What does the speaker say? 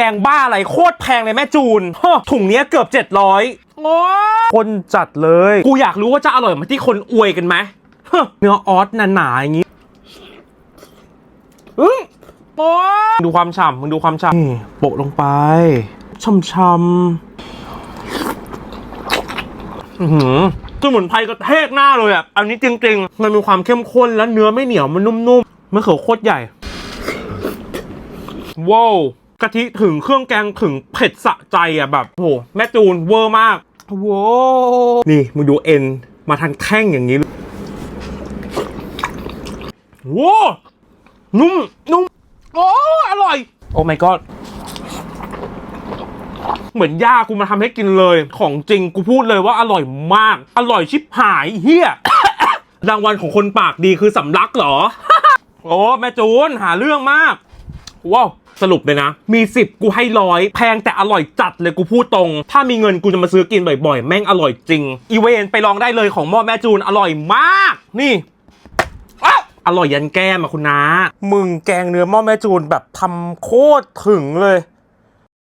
แกงบ้าอะไรโคตรแพงเลยแม่จูนฮะถุงเนี้ยเกือบ 700โอ้คนจัดเลย กูอยากรู้ว่าจะอร่อยเหมือนที่คนอวยกันไหมฮะเนื้อออสหนาๆอย่างงี้อึ้งโอ้ยดูความฉ่ำมึงดูความฉ่ำนี่โปะลงไปช่ำๆอื้อหือสมุนไพรกระเทกหน้าเลยอะ อันนี้จริง ๆ มันมีความเข้มข้นและเนื้อไม่เหนียวมันนุ่มๆมะเขือโคตรใหญ่ ว้าว กะทิถึงเครื่องแกงถึงเผ็ดสะใจอะแบบโหแม่จูนเวอร์มากว้าวนี่มึงดูเอ็นมาทันแข้งอย่างนี้เลยว้าวนุ่มนุ่มโอ้อร่อย โอ้ my god เหมือนย่ากูมาทำให้กินเลย ของจริงกูพูดเลยว่าอร่อยมาก อร่อยชิบหายเฮียรางวัลของคนปากดีคือสำลักเหรอ โอ้ แม่จูนหาเรื่องมาก ว้าว สรุปเลยนะ มีสิบกูให้ร้อยแพงแต่อร่อยจัดเลยกูพูดตรง ถ้ามีเงินกูจะมาซื้อกินบ่อยๆ แม่งอร่อยจริง อีเวนไปลองได้เลยของหม้อแม่จูนอร่อยมาก นี่ออร่อยยันแก้มอะคุณนามึงแกงเนื้อหม้อแม่จูนแบบทำโคตรถึงเลย